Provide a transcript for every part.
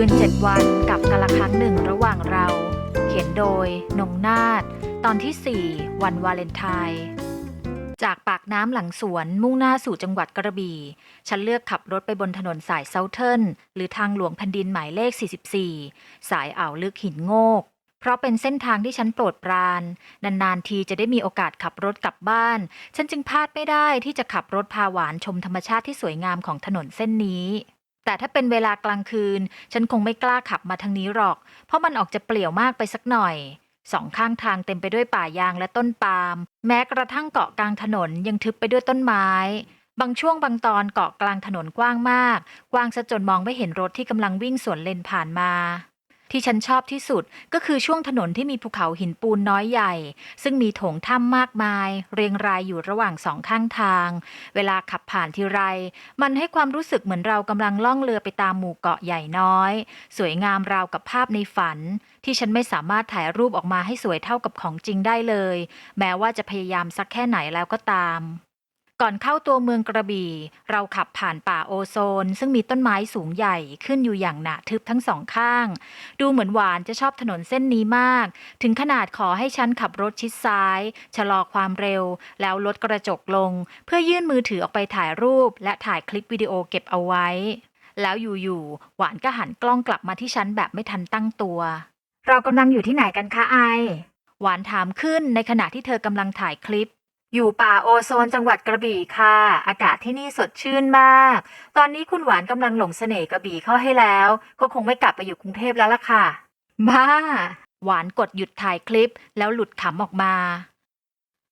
คืนเจ็ดวันกับกะละครั้งหนึ่งระหว่างเรา เขียนโดยนงนาฏตอนที่ 4 วันวาเลนไทน์จากปากน้ำหลังสวนมุ่งหน้าสู่จังหวัดกระบี่ ฉันเลือกขับรถไปบนถนนสายเซาเทิร์นหรือทางหลวงแผ่นดินหมายเลข 44 สายอ่าวลึกหินโงก เพราะเป็นเส้นทางที่ฉันโปรดปราน นานๆทีจะได้มีโอกาสขับรถกลับบ้าน ฉันจึงพลาดไม่ได้ที่จะขับรถพาหวานชมธรรมชาติที่สวยงามของถนนเส้นนี้ แต่ถ้าเป็นเวลากลางคืน ฉันคงไม่กล้าขับมาทางนี้หรอก เพราะมันออกจะเปลี่ยวมากไปสักหน่อยสองข้างทางเต็มไปด้วยป่ายางและต้นปาล์มแม้กระทั่งเกาะกลางถนนยังทึบไปด้วยต้นไม้ บางช่วงบางตอนเกาะกลางถนนกว้างมาก กว้างซะจนมองไม่เห็นรถที่กำลังวิ่งสวนเลนผ่านมา ที่ฉันชอบที่สุดก็คือช่วงถนนที่มีภูเขาหินปูนน้อยใหญ่ ซึ่งมีโถงถ้ำมากมาย เรียงรายอยู่ระหว่างสองข้างทาง เวลาขับผ่านทีไร มันให้ความรู้สึกเหมือนเรากำลังล่องเรือไปตามหมู่เกาะใหญ่น้อย สวยงามราวกับภาพในฝัน ที่ฉันไม่สามารถถ่ายรูปออกมาให้สวยเท่ากับของจริงได้เลย แม้ว่าจะพยายามสักแค่ไหนแล้วก็ตาม ก่อนเข้าตัวเมืองกระบี่ เราขับผ่านป่าโอโซน ซึ่งมีต้นไม้สูงใหญ่ขึ้นอยู่อย่างหนาทึบทั้งสองข้าง ดูเหมือนหวานจะชอบถนนเส้นนี้มาก ถึงขนาดขอให้ฉันขับรถชิดซ้าย ชะลอความเร็ว แล้วลดกระจกลง เพื่อยื่นมือถือออกไปถ่ายรูป และถ่ายคลิปวิดีโอเก็บเอาไว้ แล้วอยู่ๆหวานก็หันกล้องกลับมาที่ฉันแบบไม่ทันตั้งตัว เรากำลังอยู่ที่ไหนกันคะไอหวานถามขึ้นในขณะที่เธอกำลังถ่ายคลิป อยู่ป่าโอโซนจังหวัดกระบี่ค่ะ อากาศที่นี่สดชื่นมาก ตอนนี้คุณหวานกำลังหลงเสน่ห์กระบี่เข้าให้แล้ว ก็คงไม่กลับไปอยู่กรุงเทพแล้วล่ะค่ะ บ้า หวานกดหยุดถ่ายคลิปแล้วหลุดขำออกมา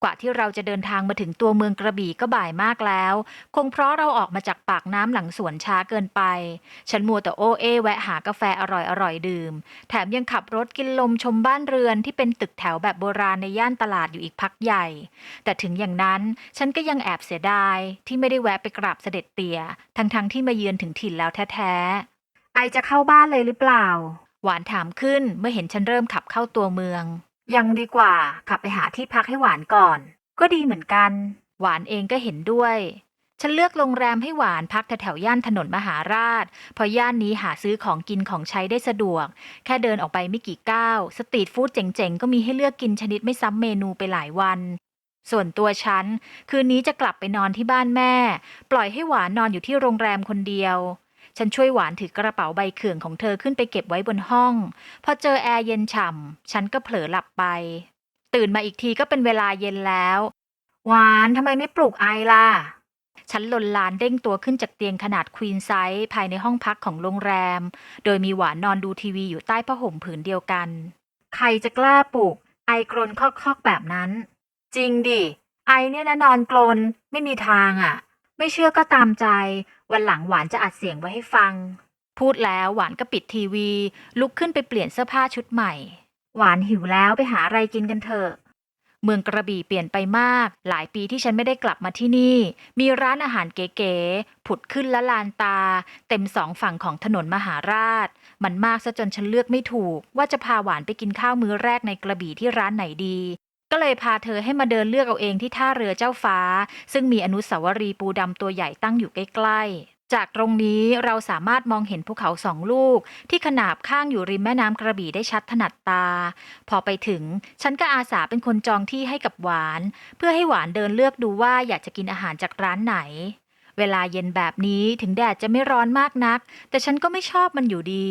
กว่าที่เราจะเดินทางมาถึงตัวเมืองกระบี่ก็บ่ายมากแล้ว คงเพราะเราออกมาจากปากน้ำหลังสวนช้าเกินไป ฉันมัวแต่โอเอแวะหากาแฟอร่อยๆดื่ม แถมยังขับรถกินลมชมบ้านเรือนที่เป็นตึกแถวแบบโบราณในย่านตลาดอยู่อีกพักใหญ่ แต่ถึงอย่างนั้นฉันก็ยังแอบเสียดายที่ไม่ได้แวะไปกราบเสด็จเตี่ยทั้งๆที่มาเยือนถึงถิ่นแล้วแท้ๆไอจะเข้าบ้านเลยหรือเปล่า หวานถามขึ้นเมื่อเห็นฉันเริ่มขับเข้าตัวเมือง ยังดีกว่า ขับไปหาที่พักให้หวานก่อน ก็ดีเหมือนกัน หวานเองก็เห็นด้วย ฉันเลือกโรงแรมให้หวานพักแถวๆย่านถนนมหาราช เพราะย่านนี้หาซื้อของกินของใช้ได้สะดวก แค่เดินออกไปไม่กี่ก้าว สตรีทฟู้ดเจ๋งๆ ก็มีให้เลือกกินชนิดไม่ซ้ำเมนูไปหลายวัน ส่วนตัวฉัน คืนนี้จะกลับไปนอนที่บ้านแม่ ปล่อยให้หวานนอนอยู่ที่โรงแรมคนเดียว ฉันช่วยหวานถือกระเป๋าใบเขื่องของเธอขึ้นไปเก็บไว้บนห้อง พอเจอแอร์เย็นฉ่ำ ฉันก็เผลอหลับไป ตื่นมาอีกทีก็เป็นเวลาเย็นแล้ว หวานทำไมไม่ปลุกไอล่ะ ฉันลนลานเด้งตัวขึ้นจากเตียงขนาดควีนไซส์ภายในห้องพักของโรงแรม โดยมีหวานนอนดูทีวีอยู่ใต้ผ้าห่มผืนเดียวกัน ใครจะกล้าปลุก ไอกรนคอกๆแบบนั้น จริงดิ ไอเนี่ยนะนอนกรนไม่มีทางอะ่ะ ไม่เชื่อก็ตามใจ วันหลังหวานจะอัดเสียงไว้ให้ฟัง พูดแล้วหวานก็ปิดทีวี ลุกขึ้นไปเปลี่ยนเสื้อผ้าชุดใหม่ หวานหิวแล้วไปหาอะไรกินกันเถอะ เมืองกระบี่เปลี่ยนไปมาก หลายปีที่ฉันไม่ได้กลับมาที่นี่ มีร้านอาหารเก๋ๆผุดขึ้นละลานตา เต็มสองฝั่งของถนนมหาราช มันมากซะจนฉันเลือกไม่ถูก ว่าจะพาหวานไปกินข้าวมื้อแรกในกระบี่ที่ร้านไหนดี ก็เลยพาเธอให้มาเดินเลือกเอาเองที่ท่าเรือเจ้าฟ้า ซึ่งมีอนุสาวรีย์ปูดำตัวใหญ่ตั้งอยู่ใกล้ๆ จากตรงนี้เราสามารถมองเห็นภูเขาสองลูก ที่ขนาบข้างอยู่ริมแม่น้ำกระบี่ได้ชัดถนัดตา พอไปถึง ฉันก็อาสาเป็นคนจองที่ให้กับหวาน เพื่อให้หวานเดินเลือกดูว่าอยากจะกินอาหารจากร้านไหน เวลาเย็นแบบนี้ถึงแดดจะไม่ร้อนมากนัก แต่ฉันก็ไม่ชอบมันอยู่ดี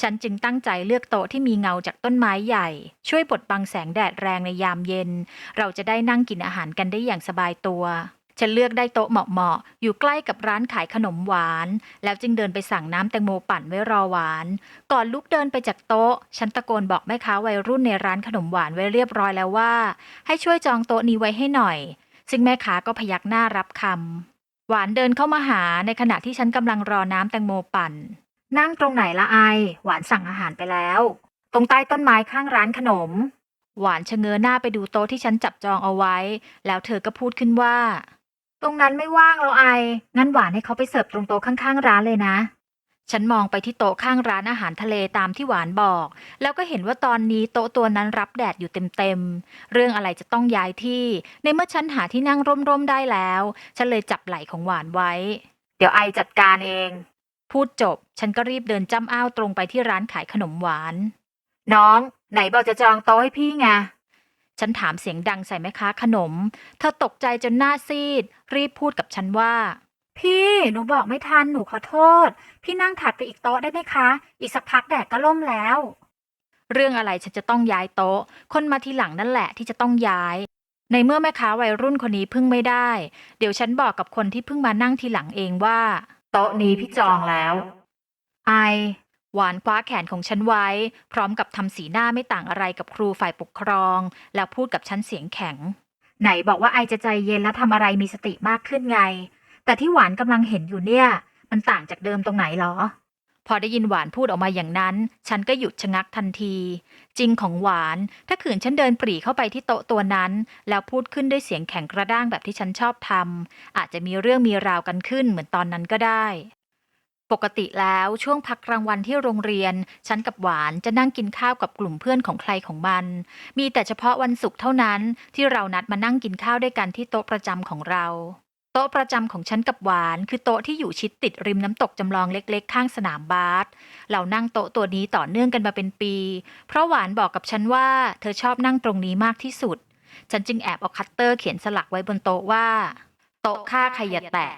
ฉันจึงตั้งใจเลือกโต๊ะที่มีเงาจากต้นไม้ใหญ่ ช่วยบดบังแสงแดดแรงในยามเย็น เราจะได้นั่งกินอาหารกันได้อย่างสบายตัวฉันเลือกได้โต๊ะเหมาะๆ อยู่ใกล้กับร้านขายขนมหวาน แล้วจึงเดินไปสั่งน้ำแตงโมปั่นไว้รอหวาน ก่อนลุกเดินไปจากโต๊ะ ฉันตะโกนบอกแม่ค้าวัยรุ่นในร้านขนมหวานไว้เรียบร้อยแล้วว่า ให้ช่วยจองโต๊ะนี้ไว้ให้หน่อย ซึ่งแม่ค้าก็พยักหน้ารับคำ หวานเดินเข้ามาหาในขณะที่ฉันกำลังรอน้ำแตงโมปั่น นั่งตรงไหนละไอ หวานสั่งอาหารไปแล้ว ตรงใต้ต้นไม้ข้างร้านขนม หวานชะเง้อหน้าไปดูโต๊ะที่ฉันจับจองเอาไว้ แล้วเธอก็พูดขึ้นว่า ตรงนั้นไม่ว่างแล้วไอ งั้นหวานให้เขาไปเสิร์ฟตรงโต๊ะข้างๆร้านเลยนะ ฉันมองไปที่โต๊ะข้างร้านอาหารทะเลตามที่หวานบอก แล้วก็เห็นว่าตอนนี้โต๊ะตัวนั้นรับแดดอยู่เต็มๆ เรื่องอะไรจะต้องย้ายที่ ในเมื่อฉันหาที่นั่งร่มๆได้แล้ว ฉันเลยจับไหล่ของหวานไว้ เดี๋ยวไอจัดการเอง พูดจบ ฉันก็รีบเดินจ้ำอ้าวตรงไปที่ร้านขายขนมหวาน น้อง ไหนบอกจะจองโต๊ะให้พี่ไงฉันถามเสียงดังใส่แม่ค้าขนม เธอตกใจจนหน้าซีด รีบพูดกับฉันว่า พี่หนูบอกไม่ทันหนูขอโทษ พี่นั่งถัดไปอีกโต๊ะได้ไหมคะ อีกสักพักแดดก็ล่มแล้ว เรื่องอะไรฉันจะต้องย้ายโต๊ะ คนมาทีหลังนั่นแหละที่จะต้องย้าย ในเมื่อแม่ค้าวัยรุ่นคนนี้พึ่งไม่ได้ เดี๋ยวฉันบอกกับคนที่เพิ่งมานั่งทีหลังเองว่า โต๊ะนี้พี่จองแล้ว ไอ หวานคว้าแขนของฉันไว้ พร้อมกับทำสีหน้าไม่ต่างอะไรกับครูฝ่ายปกครอง แล้วพูดกับฉันเสียงแข็ง ไหนบอกว่าไอจะใจเย็นและทำอะไรมีสติมากขึ้นไง แต่ที่หวานกำลังเห็นอยู่เนี่ย มันต่างจากเดิมตรงไหนหรอ พอได้ยินหวานพูดออกมาอย่างนั้น ฉันก็หยุดชะงักทันที จริงของหวาน ถ้าขืนฉันเดินปรีเข้าไปที่โต๊ะตัวนั้น แล้วพูดขึ้นด้วยเสียงแข็งกระด้างแบบที่ฉันชอบทำอาจจะมีเรื่องมีราวกันขึ้นเหมือนตอนนั้นก็ได้ปกติแล้วช่วงพักกลางวันที่โรงเรียน ฉันกับหวานจะนั่งกินข้าวกับกลุ่มเพื่อนของใครของมัน มีแต่เฉพาะวันศุกร์เท่านั้นที่เรานัดมานั่งกินข้าวด้วยกันที่โต๊ะประจำของเรา โต๊ะประจำของฉันกับหวาน คือโต๊ะที่อยู่ชิดติดริมน้ำตกจำลองเล็กๆ ข้างสนามบาสเรานั่งโต๊ะตัวนี้ต่อเนื่องกันมาเป็นปี เพราะหวานบอกกับฉันว่า เธอชอบนั่งตรงนี้มากที่สุด ฉันจึงแอบเอาคัตเตอร์เขียนสลักไว้บนโต๊ะว่า โต๊ะค่าใครอย่าแตะ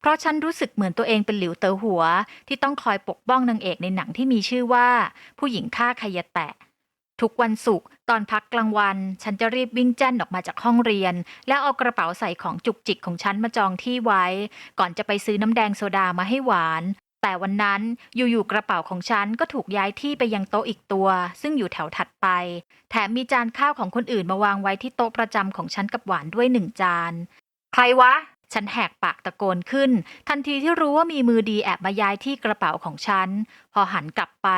เพราะฉันรู้สึกเหมือนตัวเองเป็นหลิวเต๋อหัว ที่ต้องคอยปกป้องนางเอกในหนังที่มีชื่อว่า ผู้หญิงฆ่าใครอย่าแตะ ทุกวันศุกร์ตอนพักกลางวัน ฉันจะรีบวิ่งแจ้นออกมาจากห้องเรียน แล้วเอากระเป๋าใส่ของจุกจิกของฉันมาจองที่ไว้ ก่อนจะไปซื้อน้ำแดงโซดามาให้หวาน แต่วันนั้นอยู่ๆกระเป๋าของฉันก็ถูกย้ายที่ไปยังโต๊ะอีกตัว ซึ่งอยู่แถวถัดไป แถมมีจานข้าวของคนอื่นมาวางไว้ที่โต๊ะประจำของฉันกับหวานด้วยหนึ่งจาน ใครวะ ฉันแหกปากตะโกนขึ้น ทันทีที่รู้ว่ามีมือดีแอบมาย้ายที่กระเป๋าของฉัน พอหันกลับไป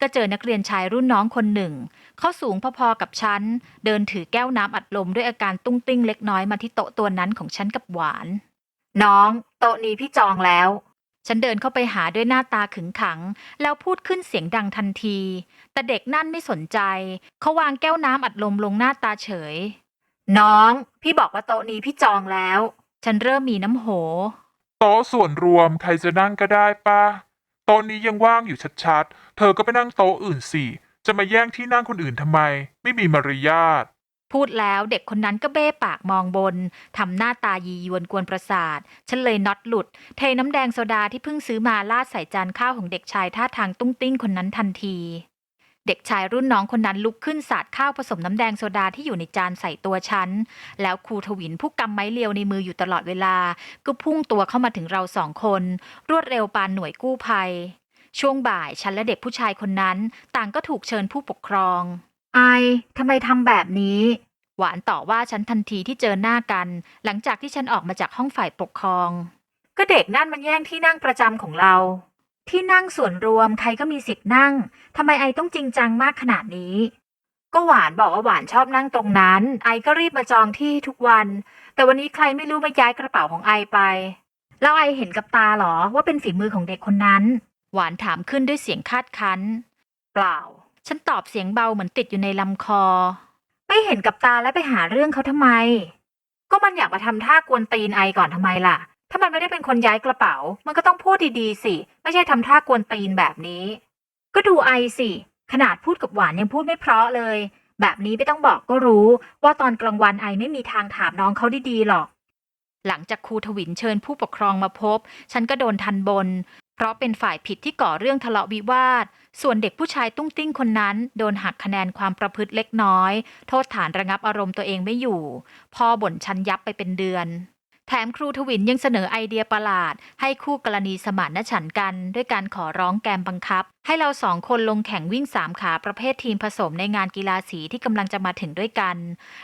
ก็เจอนักเรียนชายรุ่นน้องคนหนึ่ง เขาสูงพอๆกับฉัน เดินถือแก้วน้ำอัดลมด้วยอาการตุ้งติ้งเล็กน้อยมาที่โต๊ะตัวนั้นของฉันกับหวาน น้อง โต๊ะนี้พี่จองแล้ว ฉันเดินเข้าไปหาด้วยหน้าตาขึงขัง แล้วพูดขึ้นเสียงดังทันที แต่เด็กนั่นไม่สนใจ เขาวางแก้วน้ำอัดลมลงหน้าตาเฉย น้อง พี่บอกว่าโต๊ะนี้พี่จองแล้ว ฉันเริ่มมีน้ำโห โต๊ะส่วนรวมใครจะนั่งก็ได้ป่ะโต๊ะนี้ยังว่างอยู่ชัดๆ เธอก็ไปนั่งโต๊ะอื่นสิ จะมาแย่งที่นั่งคนอื่นทำไม ไม่มีมารยาท พูดแล้วเด็กคนนั้นก็เบ้ปากมองบน ทำหน้าตายียวนกวนประสาท ฉันเลยน็อตหลุด เทน้ำแดงโซดาที่เพิ่งซื้อมาลาดใส่จานข้าวของเด็กชายท่าทางตุ้งติ้งคนนั้นทันที เด็กชายรุ่นน้องคนนั้นลุกขึ้นสาดข้าวผสมน้ำแดงโซดาที่อยู่ในจานใส่ตัวฉัน แล้วครูทวินผู้กำไม้เรียวในมืออยู่ตลอดเวลา ก็พุ่งตัวเข้ามาถึงเราสองคน รวดเร็วปานหน่วยกู้ภัย ช่วงบ่ายฉันและเด็กผู้ชายคนนั้น ต่างก็ถูกเชิญผู้ปกครอง ไอทำไมทำแบบนี้ หวานต่อว่าฉันทันทีที่เจอหน้ากัน หลังจากที่ฉันออกมาจากห้องฝ่ายปกครอง ก็เด็กนั่นมันแย่งที่นั่งประจำของเรา ที่นั่งส่วนรวมใครก็มีสิทธิ์นั่งทำไมไอต้องจริงจังมากขนาดนี้ ก็หวานบอกว่าหวานชอบนั่งตรงนั้น ไอก็รีบมาจองที่ทุกวัน แต่วันนี้ใครไม่รู้มาย้ายกระเป๋าของไอไป แล้วไอเห็นกับตาเหรอว่าเป็นฝีมือของเด็กคนนั้น หวานถามขึ้นด้วยเสียงคาดคั้น เปล่า ฉันตอบเสียงเบาเหมือนติดอยู่ในลำคอ ไม่เห็นกับตาแล้วไปหาเรื่องเขาทำไม ก็มันอยากมาทำท่ากวนตีนไอก่อนทำไมล่ะ ถ้ามันไม่ได้เป็นคนย้ายกระเป๋า มันก็ต้องพูดดีๆสิ ไม่ใช่ทำท่ากวนตีนแบบนี้ ก็ดูไอสิ ขนาดพูดกับหวานยังพูดไม่เพราะเลย แบบนี้ไม่ต้องบอกก็รู้ ว่าตอนกลางวันไอไม่มีทางถามน้องเขาดีๆหรอก หลังจากครูทวินเชิญผู้ปกครองมาพบ ฉันก็โดนทันบน เพราะเป็นฝ่ายผิดที่ก่อเรื่องทะเลาะวิวาท ส่วนเด็กผู้ชายตุ้งติ้งคนนั้น โดนหักคะแนนความประพฤติเล็กน้อย โทษฐานระงับอารมณ์ตัวเองไม่อยู่ พ่อบ่นฉันยับไปเป็นเดือน แถมครูทวินยังเสนอไอเดียประหลาด ให้คู่กรณีสมานฉันท์กัน ด้วยการขอร้องแกมบังคับ ให้เราสองคนลงแข่งวิ่งสามขาประเภททีมผสมในงานกีฬาสีที่กำลังจะมาถึงด้วยกัน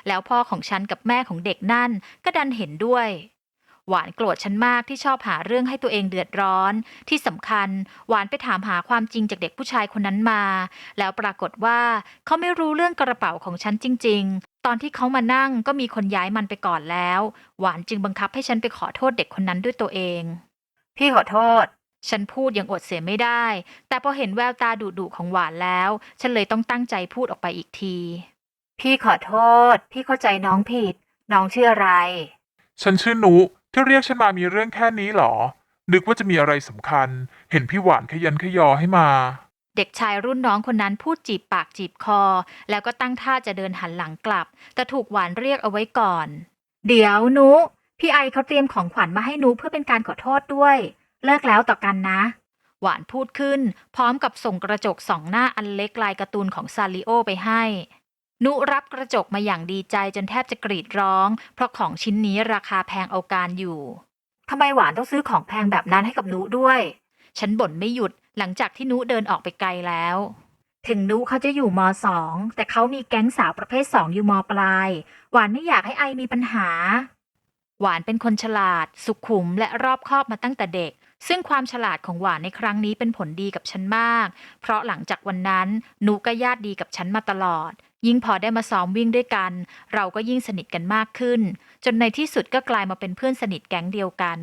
แล้วพ่อของฉันกับแม่ของเด็กนั่นก็ดันเห็นด้วย หวานโกรธฉันมากที่ชอบหาเรื่องให้ตัวเองเดือดร้อน ที่สำคัญ หวานไปถามหาความจริงจากเด็กผู้ชายคนนั้นมา แล้วปรากฏว่าเขาไม่รู้เรื่องกระเป๋าของฉันจริงๆ ตอนที่เขามานั่งก็มีคนย้ายมันไปก่อนแล้ว หวานจึงบังคับให้ฉันไปขอโทษเด็กคนนั้นด้วยตัวเอง พี่ขอโทษ ฉันพูดอย่างอดเสียไม่ได้ แต่พอเห็นแววตาดุๆของหวานแล้ว ฉันเลยต้องตั้งใจพูดออกไปอีกที พี่ขอโทษ พี่เข้าใจน้องผิด น้องชื่ออะไร ฉันชื่อนุที่เรียกฉันมามีเรื่องแค่นี้เหรอ นึกว่าจะมีอะไรสำคัญ เห็นพี่หวานขยันขยอให้มา เด็กชายรุ่นน้องคนนั้นพูดจีบปากจีบคอ แล้วก็ตั้งท่าจะเดินหันหลังกลับ แต่ถูกหวานเรียกเอาไว้ก่อน เดี๋ยวนุ พี่ไอเขาเตรียมของขวัญมาให้นุเพื่อเป็นการขอโทษด้วย เลิกแล้วต่อกันนะ หวานพูดขึ้น พร้อมกับส่งกระจกสองหน้าอันเล็กลายการ์ตูนของซาริโอไปให้ นุรับกระจกมาอย่างดีใจจนแทบจะกรีดร้อง เพราะของชิ้นนี้ราคาแพงเอาการอยู่ทำไมหวานต้องซื้อของแพงแบบนั้นให้กับนุด้วยฉันบ่นไม่หยุด หลังจากที่นุเดินออกไปไกลแล้ว ถึงนุเขาจะอยู่มสองแต่เขามีแก๊งสาวประเภทสองอยู่มปลาย หวานไม่อยากให้ไอมีปัญหา หวานเป็นคนฉลาด สุขุมและรอบคอบมาตั้งแต่เด็ก ซึ่งความฉลาดของหวานในครั้งนี้เป็นผลดีกับฉันมาก เพราะหลังจากวันนั้นนุก็ญาติดีกับฉันมาตลอด ยิ่งพอได้มาซ้อมวิ่งด้วยกัน เราก็ยิ่งสนิทกันมากขึ้น จนในที่สุดก็กลายมาเป็นเพื่อนสนิทแก๊งเดียวกัน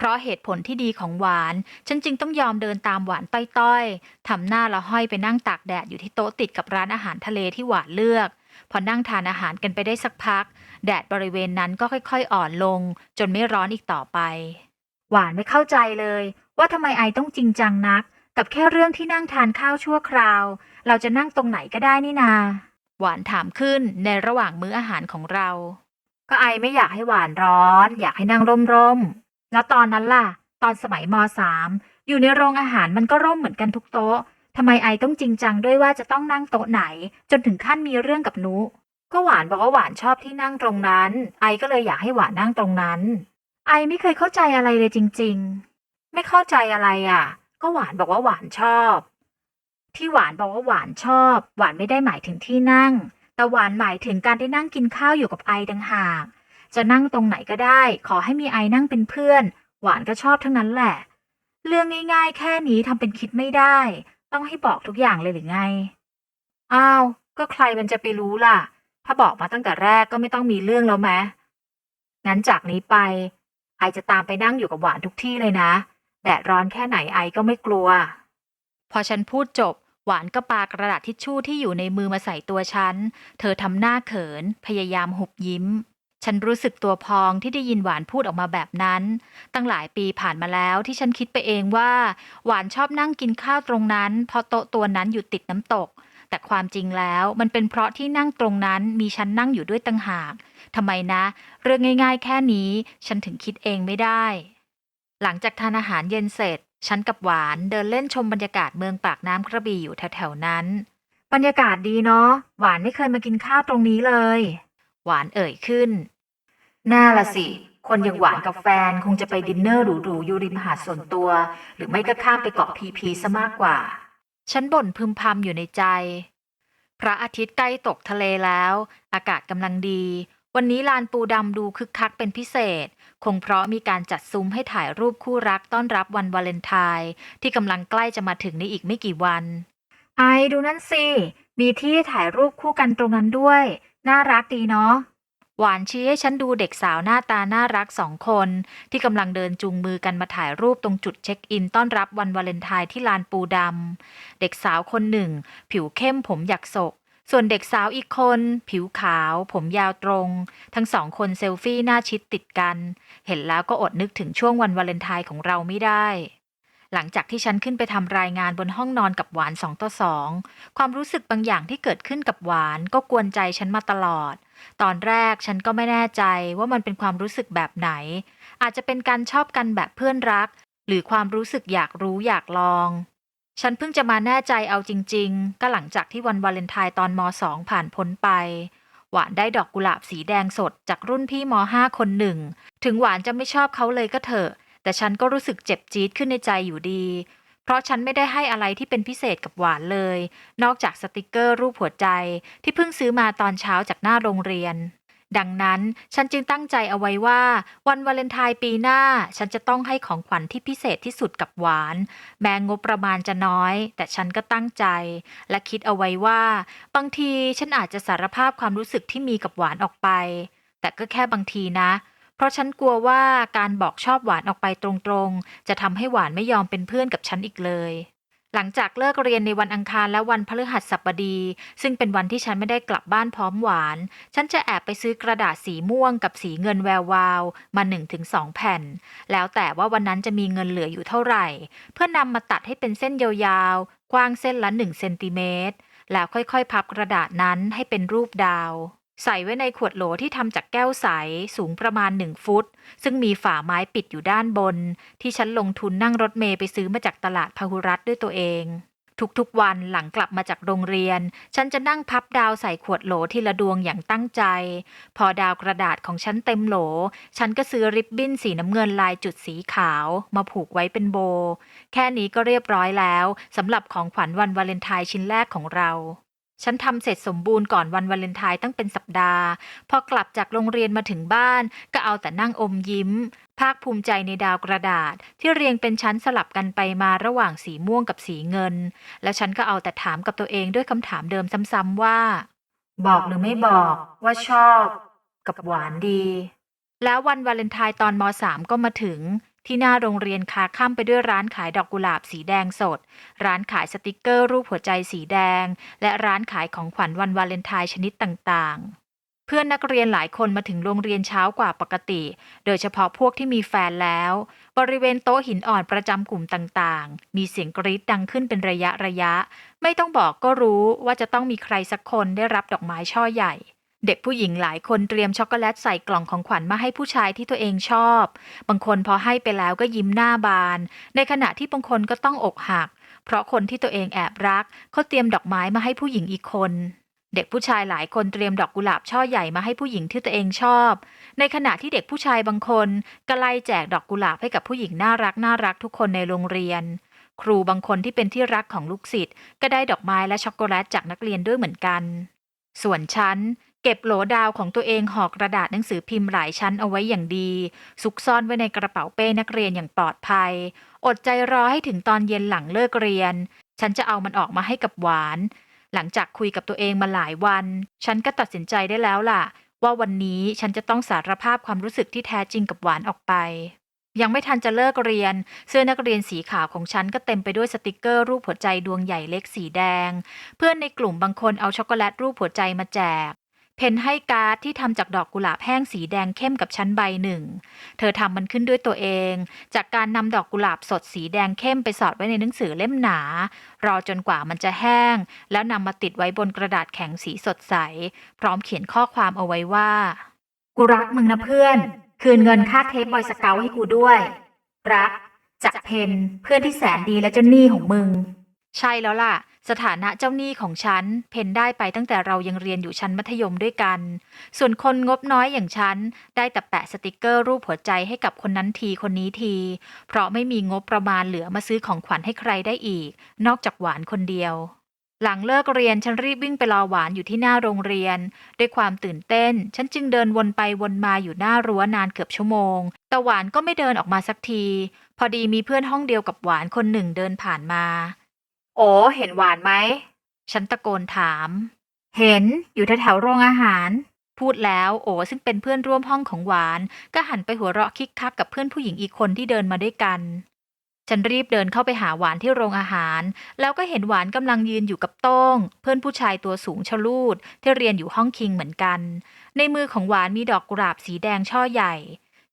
เพราะเหตุผลที่ดีของหวาน ฉันจึงต้องยอมเดินตามหวานต้อยๆทำหน้าละห้อยไปนั่งตากแดดอยู่ที่โต๊ะติดกับร้านอาหารทะเลที่หวานเลือก พอนั่งทานอาหารกันไปได้สักพัก แดดบริเวณนั้นก็ค่อยๆ อ่อนลง จนไม่ร้อนอีกต่อไป หวานไม่เข้าใจเลย ว่าทำไมไอต้องจริงจังนัก กับแค่เรื่องที่นั่งทานข้าวชั่วคราว เราจะนั่งตรงไหนก็ได้นี่นา หวานถามขึ้นในระหว่างมื้ออาหารของเรา ก็ไอไม่อยากให้หวานร้อน อยากให้นั่งร่มๆ แล้วตอนนั้นล่ะ ตอนสมัยมสามอยู่ในโรงอาหารมันก็ร่มเหมือนกันทุกโต๊ะทำไมไอต้องจริงจังด้วยว่าจะต้องนั่งโต๊ะไหน จนถึงขั้นมีเรื่องกับนุ ก็หวานบอกว่าหวานชอบที่นั่งตรงนั้น ไอก็เลยอยากให้หวานนั่งตรงนั้น ไอไม่เคยเข้าใจอะไรเลยจริง ๆ ไม่เข้าใจอะไรอะ ก็หวานบอกว่าหวานชอบ ที่หวานบอกว่าหวานชอบ หวานไม่ได้หมายถึงที่นั่ง แต่หวานหมายถึงการได้นั่งกินข้าวอยู่กับไอต่างหาก จะนั่งตรงไหนก็ได้ ขอให้มีไอนั่งเป็นเพื่อน หวานก็ชอบทั้งนั้นแหละ เรื่องง่าย ๆ แค่นี้ทำเป็นคิดไม่ได้ ต้องให้บอกทุกอย่างเลยหรือไง อ้าว ก็ใครมันจะไปรู้ล่ะ ถ้าบอกมาตั้งแต่แรกก็ไม่ต้องมีเรื่องแล้วแมงั้นจากนี้ไป ไอจะตามไปนั่งอยู่กับหวานทุกที่เลยนะ แดดร้อนแค่ไหนไอก็ไม่กลัว พอฉันพูดจบ หวานก็ปากระดาษทิชชู่ที่อยู่ในมือมาใส่ตัวฉัน เธอทำหน้าเขิน พยายามหุบยิ้ม ฉันรู้สึกตัวพองที่ได้ยินหวานพูดออกมาแบบนั้น ตั้งหลายปีผ่านมาแล้วที่ฉันคิดไปเองว่า หวานชอบนั่งกินข้าวตรงนั้น เพราะโต๊ะตัวนั้นอยู่ติดน้ำตก แต่ความจริงแล้วมันเป็นเพราะที่นั่งตรงนั้นมีฉันนั่งอยู่ด้วยต่างหากทำไมนะ เรื่องง่าย ๆ แค่นี้ ฉันถึงคิดเองไม่ได้ หลังจากทานอาหารเย็นเสร็จ ฉันกับหวานเดินเล่นชมบรรยากาศเมืองปากน้ำกระบี่อยู่แถวๆนั้น บรรยากาศดีเนาะหวานไม่เคยมากินข้าวตรงนี้เลย หวานเอ่ยขึ้น น่าละสิ คนอย่างหวานกับแฟนคงจะไปดินเนอร์หรูๆอยู่ริมหาดส่วนตัว หรือไม่ก็ข้ามไปเกาะพีพีซะมากกว่า ฉันบ่นพึมพำอยู่ในใจ พระอาทิตย์ใกล้ตกทะเลแล้ว อากาศกำลังดี วันนี้ลานปูดำดูคึกคักเป็นพิเศษ คงเพราะมีการจัดซุ้มให้ถ่ายรูปคู่รักต้อนรับวันวาเลนไทน์ที่กำลังใกล้จะมาถึงในอีกไม่กี่วัน ไอดูนั่นสิ มีที่ถ่ายรูปคู่กันตรงนั้นด้วย น่ารักดีเนาะหวานชี้ให้ฉันดูเด็กสาวหน้าตาน่ารักสองคน ที่กำลังเดินจูงมือกันมาถ่ายรูปตรงจุดเช็คอินต้อนรับวันวาเลนไทน์ที่ลานปูดำ เด็กสาวคนหนึ่ง ผิวเข้มผมหยักศก ส่วนเด็กสาวอีกคน ผิวขาว ผมยาวตรง ทั้งสองคนเซลฟี่หน้าชิดติดกัน เห็นแล้วก็อดนึกถึงช่วงวันวาเลนไทน์ของเราไม่ได้ หลังจากที่ฉันขึ้นไปทำรายงานบนห้องนอนกับหวานสองต่อสองความรู้สึกบางอย่างที่เกิดขึ้นกับหวานก็กวนใจฉันมาตลอด ตอนแรกฉันก็ไม่แน่ใจว่ามันเป็นความรู้สึกแบบไหน อาจจะเป็นการชอบกันแบบเพื่อนรัก หรือความรู้สึกอยากรู้อยากลอง ฉันเพิ่งจะมาแน่ใจเอาจริง ๆ ก็หลังจากที่วันวาเลนไทน์ตอนม .2 ผ่านพ้นไปหวานได้ดอกกุหลาบสีแดงสดจากรุ่นพี่ม .5 คนหนึ่ง ถึงหวานจะไม่ชอบเขาเลยก็เถอะ แต่ฉันก็รู้สึกเจ็บจี๊ดขึ้นในใจอยู่ดี เพราะฉันไม่ได้ให้อะไรที่เป็นพิเศษกับหวานเลย นอกจากสติกเกอร์รูปหัวใจที่เพิ่งซื้อมาตอนเช้าจากหน้าโรงเรียน ดังนั้นฉันจึงตั้งใจเอาไว้ว่า วันวาเลนไทน์ปีหน้า ฉันจะต้องให้ของขวัญที่พิเศษที่สุดกับหวาน แม้งบประมาณจะน้อย แต่ฉันก็ตั้งใจ และคิดเอาไว้ว่า บางทีฉันอาจจะสารภาพความรู้สึกที่มีกับหวานออกไป แต่ก็แค่บางทีนะ เพราะฉันกลัวว่าการบอกชอบหวานออกไปตรงๆ จะทำให้หวานไม่ยอมเป็นเพื่อนกับฉันอีกเลย หลังจากเลิกเรียนในวันอังคารและวันพฤหัสบดี ซึ่งเป็นวันที่ฉันไม่ได้กลับบ้านพร้อมหวาน ฉันจะแอบไปซื้อกระดาษสีม่วงกับสีเงินแวววาว มา1-2แผ่น แล้วแต่ว่าวันนั้นจะมีเงินเหลืออยู่เท่าไหร่ เพื่อนำมาตัดให้เป็นเส้นยาวๆ กว้างเส้นละ1เซนติเมตรแล้วค่อยๆ พับกระดาษนั้นให้เป็นรูปดาว ใส่ไว้ในขวดโหลที่ทำจากแก้วใสสูงประมาณ1ฟุต ซึ่งมีฝาไม้ปิดอยู่ด้านบน ที่ฉันลงทุนนั่งรถเมย์ไปซื้อมาจากตลาดพหุรัตด้วยตัวเอง ทุกๆวันหลังกลับมาจากโรงเรียน ฉันจะนั่งพับดาวใส่ขวดโหลทีละดวงอย่างตั้งใจ พอดาวกระดาษของฉันเต็มโหล ฉันก็ซื้อริบบิ้นสีน้ำเงินลายจุดสีขาว มาผูกไว้เป็นโบ แค่นี้ก็เรียบร้อยแล้วสำหรับของขวัญวันวาเลนไทน์ชิ้นแรกของเรา ฉันทำเสร็จสมบูรณ์ก่อนวันวาเลนไทน์ตั้งเป็นสัปดาห์ พอกลับจากโรงเรียนมาถึงบ้าน ก็เอาแต่นั่งอมยิ้ม ภาคภูมิใจในดาวกระดาษ ที่เรียงเป็นชั้นสลับกันไปมาระหว่างสีม่วงกับสีเงิน แล้วฉันก็เอาแต่ถามกับตัวเองด้วยคำถามเดิมซ้ำๆว่า บอกหรือไม่บอกว่าชอบ กับหวานดี แล้ววันวาเลนไทน์ตอนม .3 ก็มาถึง ที่หน้าโรงเรียนคาข้ามไปด้วยร้านขายดอกกุหลาบสีแดงสด ร้านขายสติกเกอร์รูปหัวใจสีแดง และร้านขายของขวัญวันวาเลนไทน์ชนิดต่างๆเพื่อนนักเรียนหลายคนมาถึงโรงเรียนเช้ากว่าปกติ โดยเฉพาะพวกที่มีแฟนแล้ว บริเวณโต๊ะหินอ่อนประจำกลุ่มต่างๆ มีเสียงกรี๊ดดังขึ้นเป็นระยะระยะ ไม่ต้องบอกก็รู้ว่าจะต้องมีใครสักคนได้รับดอกไม้ช่อใหญ่ เด็กผู้หญิงหลายคนเตรียมช็อกโกแลตใส่กล่องของขวัญมาให้ผู้ชายที่ตัวเองชอบ บางคนพอให้ไปแล้วก็ยิ้มหน้าบาน ในขณะที่บางคนก็ต้องอกหัก เพราะคนที่ตัวเองแอบรักเขาเตรียมดอกไม้มาให้ผู้หญิงอีกคน เด็กผู้ชายหลายคนเตรียมดอกกุหลาบช่อใหญ่มาให้ผู้หญิงที่ตัวเองชอบ ในขณะที่เด็กผู้ชายบางคนก็ไล่แจกดอกกุหลาบให้กับผู้หญิงน่ารักน่ารักทุกคนในโรงเรียน ครูบางคนที่เป็นที่รักของลูกศิษย์ก็ได้ดอกไม้และช็อกโกแลตจากนักเรียนด้วยเหมือนกัน ส่วนฉัน เก็บโหลดาวของตัวเองห่อกระดาษหนังสือพิมพ์หลายชั้นเอาไว้อย่างดี ซุกซ่อนไว้ในกระเป๋าเป้นักเรียนอย่างปลอดภัย อดใจรอให้ถึงตอนเย็นหลังเลิกเรียน ฉันจะเอามันออกมาให้กับหวาน หลังจากคุยกับตัวเองมาหลายวัน ฉันก็ตัดสินใจได้แล้วล่ะ ว่าวันนี้ฉันจะต้องสารภาพความรู้สึกที่แท้จริงกับหวานออกไป ยังไม่ทันจะเลิกเรียน เสื้อนักเรียนสีขาวของฉันก็เต็มไปด้วยสติกเกอร์รูปหัวใจดวงใหญ่เล็กสีแดง เพื่อนในกลุ่มบางคนเอาช็อกโกแลตรูปหัวใจมาแจก เพนให้การ์ดที่ทำจากดอกกุหลาบแห้งสีแดงเข้มกับชั้นใบหนึ่ง เธอทำมันขึ้นด้วยตัวเอง จากการนำดอกกุหลาบสดสีแดงเข้มไปสอดไว้ในหนังสือเล่มหนา รอจนกว่ามันจะแห้ง แล้วนำมาติดไว้บนกระดาษแข็งสีสดใส พร้อมเขียนข้อความเอาไว้ว่า กูรักมึงนะเพื่อน คืนเงินค่าเทปบอยสเกลให้กูด้วย รัก จากเพนเพื่อนที่แสนดีและเจ้าหนี้ของมึง ใช่แล้วล่ะ สถานะเจ้าหนี้ของฉัน เพนได้ไปตั้งแต่เรายังเรียนอยู่ชั้นมัธยมด้วยกัน ส่วนคนงบน้อยอย่างฉัน ได้แต่แปะสติกเกอร์รูปหัวใจให้กับคนนั้นทีคนนี้ที เพราะไม่มีงบประมาณเหลือมาซื้อของขวัญให้ใครได้อีก นอกจากหวานคนเดียวหลังเลิกเรียนฉันรีบวิ่งไปรอหวานอยู่ที่หน้าโรงเรียน ด้วยความตื่นเต้น ฉันจึงเดินวนไปวนมาอยู่หน้ารั้วนานเกือบชั่วโมง แต่หวานก็ไม่เดินออกมาสักที พอดีมีเพื่อนห้องเดียวกับหวานคนหนึ่งเดินผ่านมา โอ้เห็นหวานไหม ฉันตะโกนถาม เห็นอยู่แถวๆโรงอาหาร พูดแล้วโอ๋ซึ่งเป็นเพื่อนร่วมห้องของหวาน ก็หันไปหัวเราะคิกคักกับเพื่อนผู้หญิงอีกคนที่เดินมาด้วยกัน ฉันรีบเดินเข้าไปหาหวานที่โรงอาหาร แล้วก็เห็นหวานกำลังยืนอยู่กับโต้ง เพื่อนผู้ชายตัวสูงชะลูด ที่เรียนอยู่ห้องคิงเหมือนกัน ในมือของหวานมีดอกกุหลาบสีแดงช่อใหญ่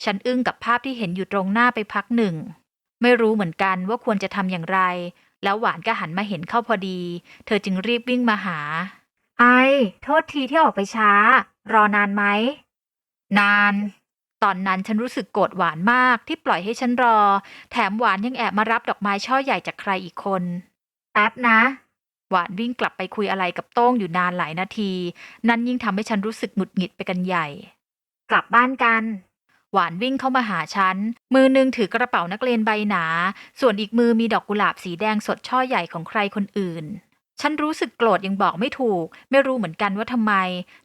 ฉันอึ้งกับภาพที่เห็นอยู่ตรงหน้าไปพักหนึ่ง ไม่รู้เหมือนกันว่าควรจะทำอย่างไร แล้วหวานก็หันมาเห็นเข้าพอดี เธอจึงรีบวิ่งมาหา ไอ โทษทีที่ออกไปช้า รอนานไหม นาน ตอนนั้นฉันรู้สึกโกรธหวานมากที่ปล่อยให้ฉันรอ แถมหวานยังแอบมารับดอกไม้ช่อใหญ่จากใครอีกคนแป๊บนะ หวานวิ่งกลับไปคุยอะไรกับโต้งอยู่นานหลายนาที นั่นยิ่งทำให้ฉันรู้สึกหงุดหงิดไปกันใหญ่ กลับบ้านกัน หวานวิ่งเข้ามาหาฉัน มือหนึงถือกระเป๋านักเรียนใบหนา ส่วนอีกมือมีดอกกุหลาบสีแดงสดช่อใหญ่ของใครคนอื่น ฉันรู้สึกโกรธยังบอกไม่ถูก ไม่รู้เหมือนกันว่าทำไม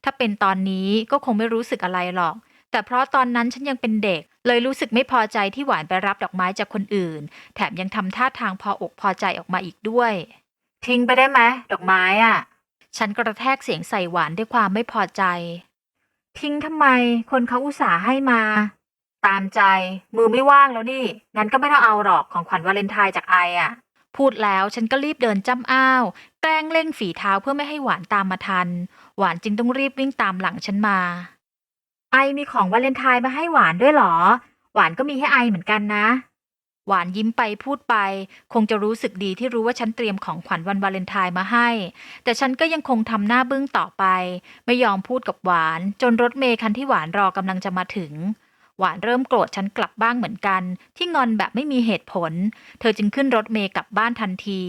ถ้าเป็นตอนนี้ก็คงไม่รู้สึกอะไรหรอก แต่เพราะตอนนั้นฉันยังเป็นเด็ก เลยรู้สึกไม่พอใจที่หวานไปรับดอกไม้จากคนอื่น แถมยังทำท่าทางพออกพอใจออกมาอีกด้วย ทิ้งไปได้ไหมดอกไม้อะฉันกระแทกเสียงใส่หวานด้วยความไม่พอใจ ทิ้งทำไม คนเขาอุตส่าห์ให้มา ตามใจ มือไม่ว่างแล้วนี่ งั้นก็ไม่ต้องเอาหรอกของขวัญวาเลนไทน์จากไออะพูดแล้วฉันก็รีบเดินจ้ำอ้าว แกล้งเร่งฝีเท้าเพื่อไม่ให้หวานตามมาทัน หวานจึงต้องรีบวิ่งตามหลังฉันมา ไอมีของวาเลนไทน์มาให้หวานด้วยเหรอ หวานก็มีให้ไอเหมือนกันนะ หวานยิ้มไปพูดไป คงจะรู้สึกดีที่รู้ว่าฉันเตรียมของขวัญวันวาเลนไทน์มาให้ แต่ฉันก็ยังคงทำหน้าบึ้งต่อไป ไม่ยอมพูดกับหวาน จนรถเมย์คันที่หวานรอกำลังจะมาถึง หวานเริ่มโกรธฉันกลับบ้างเหมือนกัน ที่งอนแบบไม่มีเหตุผล เธอจึงขึ้นรถเมย์กลับบ้านทันที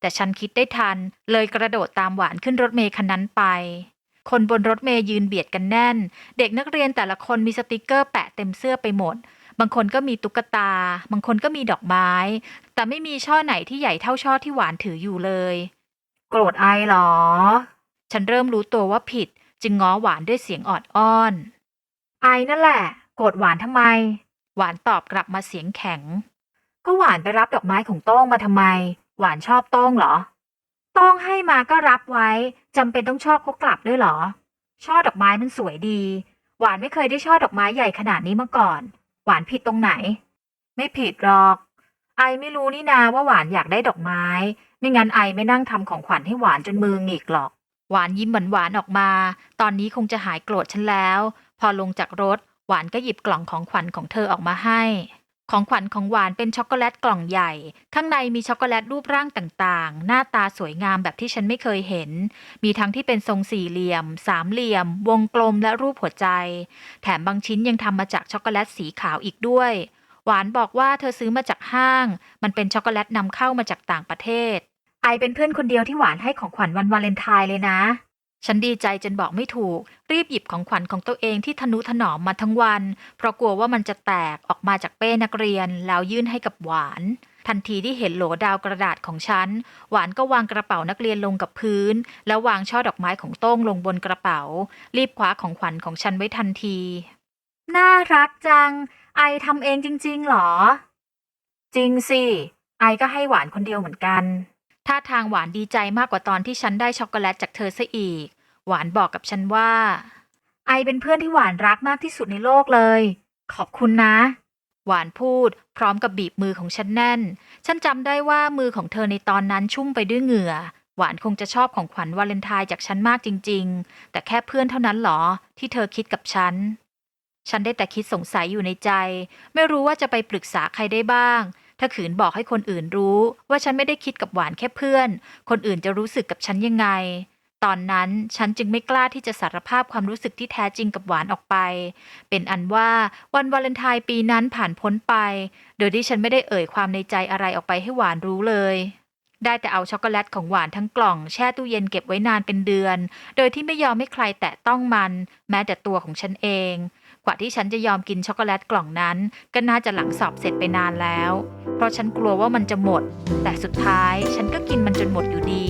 แต่ฉันคิดได้ทัน เลยกระโดดตามหวานขึ้นรถเมย์คันนั้นไปคนบนรถเมย์ยืนเบียดกันแน่น เด็กนักเรียนแต่ละคนมีสติกเกอร์แปะเต็มเสื้อไปหมด บางคนก็มีตุ๊กตา บางคนก็มีดอกไม้ แต่ไม่มีช่อไหนที่ใหญ่เท่าช่อที่หวานถืออยู่เลย โกรธไอหรอ ฉันเริ่มรู้ตัวว่าผิด จึงง้อหวานด้วยเสียงออดอ้อน ไอนั่นแหละ โกรธหวานทำไม หวานตอบกลับมาเสียงแข็ง ก็หวานไปรับดอกไม้ของโต้งมาทำไม หวานชอบโต้งเหรอ โต้งให้มาก็รับไว้จำเป็นต้องชอบเขากลับด้วยเหรอ ช่อดอกไม้มันสวยดี หวานไม่เคยได้ช่อดอกไม้ใหญ่ขนาดนี้มาก่อน หวานผิดตรงไหน ไม่ผิดหรอก ไอไม่รู้นี่นาว่าหวานอยากได้ดอกไม้ ไม่งั้นไอไม่นั่งทำของขวัญให้หวานจนมือหงิกหรอก หวานยิ้มหวานๆออกมา ตอนนี้คงจะหายโกรธฉันแล้ว พอลงจากรถ หวานก็หยิบกล่องของขวัญของเธอออกมาให้ ของขวัญของหวานเป็นช็อกโกแลตกล่องใหญ่ ข้างในมีช็อกโกแลตรูปร่างต่างๆ หน้าตาสวยงามแบบที่ฉันไม่เคยเห็น มีทั้งที่เป็นทรงสี่เหลี่ยม สามเหลี่ยม วงกลมและรูปหัวใจ แถมบางชิ้นยังทำมาจากช็อกโกแลตสีขาวอีกด้วย หวานบอกว่าเธอซื้อมาจากห้าง มันเป็นช็อกโกแลตนำเข้ามาจากต่างประเทศ ไอเป็นเพื่อนคนเดียวที่หวานให้ของขวัญวันวาเลนไทน์เลยนะ ฉันดีใจจนบอกไม่ถูก รีบหยิบของขวัญของตัวเองที่ทนุถนอมมาทั้งวัน เพราะกลัวว่ามันจะแตกออกมาจากเป้นักเรียน แล้วยื่นให้กับหวาน ทันทีที่เห็นโหลดาวกระดาษของฉัน หวานก็วางกระเป๋านักเรียนลงกับพื้น แล้ววางช่อดอกไม้ของโต้งลงบนกระเป๋า รีบคว้าของขวัญของฉันไว้ทันที น่ารักจัง ไอทำเองจริงๆหรอ จริงสิ ไอก็ให้หวานคนเดียวเหมือนกัน ท่าทางหวานดีใจมากกว่าตอนที่ฉันได้ช็อกโกแลตจากเธอซะอีก หวานบอกกับฉันว่า ไอเป็นเพื่อนที่หวานรักมากที่สุดในโลกเลย ขอบคุณนะ หวานพูด พร้อมกับบีบมือของฉันแน่น ฉันจำได้ว่ามือของเธอในตอนนั้นชุ่มไปด้วยเหงื่อ หวานคงจะชอบของขวัญวาเลนไทน์จากฉันมากจริง ๆ แต่แค่เพื่อนเท่านั้นหรอ ที่เธอคิดกับฉันฉันได้แต่คิดสงสัยอยู่ในใจ ไม่รู้ว่าจะไปปรึกษาใครได้บ้าง ถ้าขืนบอกให้คนอื่นรู้ ว่าฉันไม่ได้คิดกับหวานแค่เพื่อน คนอื่นจะรู้สึกกับฉันยังไง ตอนนั้นฉันจึงไม่กล้าที่จะสารภาพความรู้สึกที่แท้จริงกับหวานออกไป เป็นอันว่าวันวาเลนไทน์ปีนั้นผ่านพ้นไป โดยที่ฉันไม่ได้เอ่ยความในใจอะไรออกไปให้หวานรู้เลยได้แต่เอาช็อกโกแลตของหวานทั้งกล่องแช่ตู้เย็นเก็บไว้นานเป็นเดือน โดยที่ไม่ยอมให้ใครแตะต้องมัน แม้แต่ตัวของฉันเอง กว่าที่ฉันจะยอมกินช็อกโกแลตกล่องนั้น ก็น่าจะหลังสอบเสร็จไปนานแล้ว เพราะฉันกลัวว่ามันจะหมด แต่สุดท้ายฉันก็กินมันจนหมดอยู่ดี